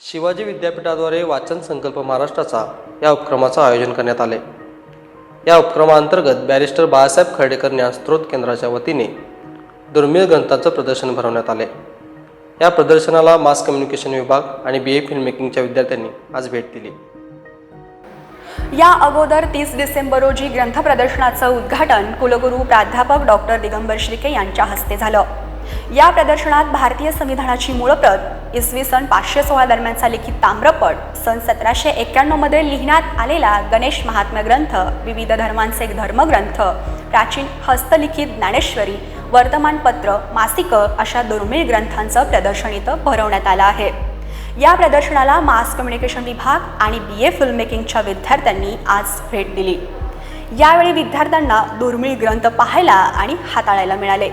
शिवाजी विद्यापीठाद्वारे वाचन संकल्प महाराष्ट्राचा या उपक्रमाचं आयोजन करण्यात आले. या उपक्रमाअंतर्गत बॅरिस्टर बाळासाहेब खर्डेकर ज्ञान स्त्रोत केंद्राच्या वतीने दुर्मिळ ग्रंथांचं प्रदर्शन भरवण्यात आले. या प्रदर्शनाला मास कम्युनिकेशन विभाग आणि बी ए फिल्म मेकिंगच्या विद्यार्थ्यांनी आज भेट दिली. या अगोदर तीस डिसेंबर रोजी ग्रंथ प्रदर्शनाचं उद्घाटन कुलगुरू प्राध्यापक डॉक्टर दिगंबर श्रीके यांच्या हस्ते झालं. या प्रदर्शनात भारतीय संविधानाची मूळप्रत इसवी सन पाचशे सोळा दरम्यानचा लिखित ताम्रपट सन सतराशे एक्क्याण्णवमध्ये लिहिण्यात आलेला गणेश महात्म्य ग्रंथ विविध धर्मांचे धर्मग्रंथ प्राचीन हस्तलिखित ज्ञानेश्वरी वर्तमानपत्र मासिकं अशा दुर्मिळ ग्रंथांचं प्रदर्शन इथं भरवण्यात आलं आहे. या प्रदर्शनाला मास कम्युनिकेशन विभाग आणि बी ए फिल्म मेकिंगच्या विद्यार्थ्यांनी आज भेट दिली. यावेळी विद्यार्थ्यांना दुर्मिळ ग्रंथ पाहायला आणि हाताळायला मिळाले.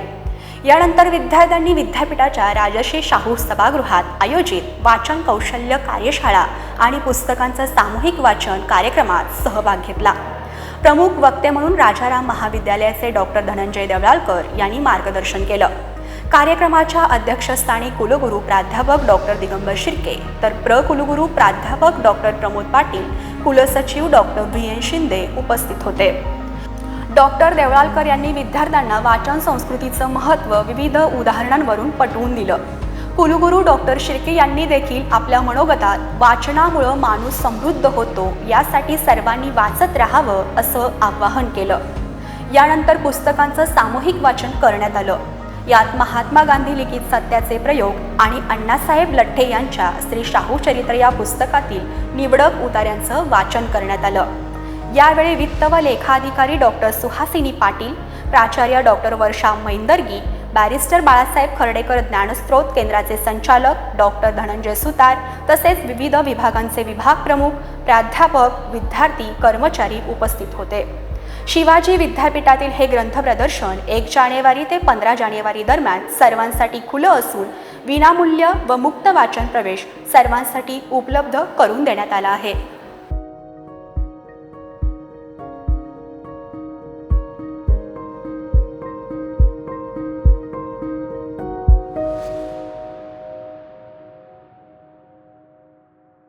यानंतर विद्यार्थ्यांनी विद्यापीठाच्या राजश्री शाहू सभागृहात आयोजित वाचन कौशल्य कार्यशाळा आणि पुस्तकांचं सामूहिक वाचन कार्यक्रमात सहभाग घेतला. प्रमुख वक्ते म्हणून राजाराम महाविद्यालयाचे डॉक्टर धनंजय देवळालकर यांनी मार्गदर्शन केलं. कार्यक्रमाच्या अध्यक्षस्थानी कुलगुरू प्राध्यापक डॉक्टर दिगंबर शिर्के तर प्र कुलगुरू प्राध्यापक डॉक्टर प्रमोद पाटील कुलसचिव डॉक्टर व्ही एन शिंदे उपस्थित होते. डॉक्टर देवळालकर यांनी विद्यार्थ्यांना वाचन संस्कृतीचं महत्त्व विविध उदाहरणांवरून पटवून दिलं. कुलगुरू डॉक्टर शिर्के यांनी देखील आपल्या मनोगतात वाचनामुळं माणूस समृद्ध होतो यासाठी सर्वांनी वाचत राहावं असं आवाहन केलं. यानंतर पुस्तकांचं सामूहिक वाचन करण्यात आलं. यात महात्मा गांधी लिखित सत्याचे प्रयोग आणि अण्णासाहेब लठ्ठे यांच्या श्री शाहू चरित्र या पुस्तकातील निवडक उतार्यांचं वाचन करण्यात आलं. यावेळी वित्त व लेखाधिकारी डॉक्टर सुहासिनी पाटील प्राचार्य डॉक्टर वर्षा मैंदर्गी बॅरिस्टर बाळासाहेब खर्डेकर ज्ञानस्त्रोत केंद्राचे संचालक डॉक्टर धनंजय सुतार तसेच विविध विभागांचे विभाग प्रमुख प्राध्यापक विद्यार्थी कर्मचारी उपस्थित होते. शिवाजी विद्यापीठातील हे ग्रंथ प्रदर्शन एक जानेवारी ते पंधरा जानेवारी दरम्यान सर्वांसाठी खुलं असून विनामूल्य व मुक्त वाचन प्रवेश सर्वांसाठी उपलब्ध करून देण्यात आला आहे.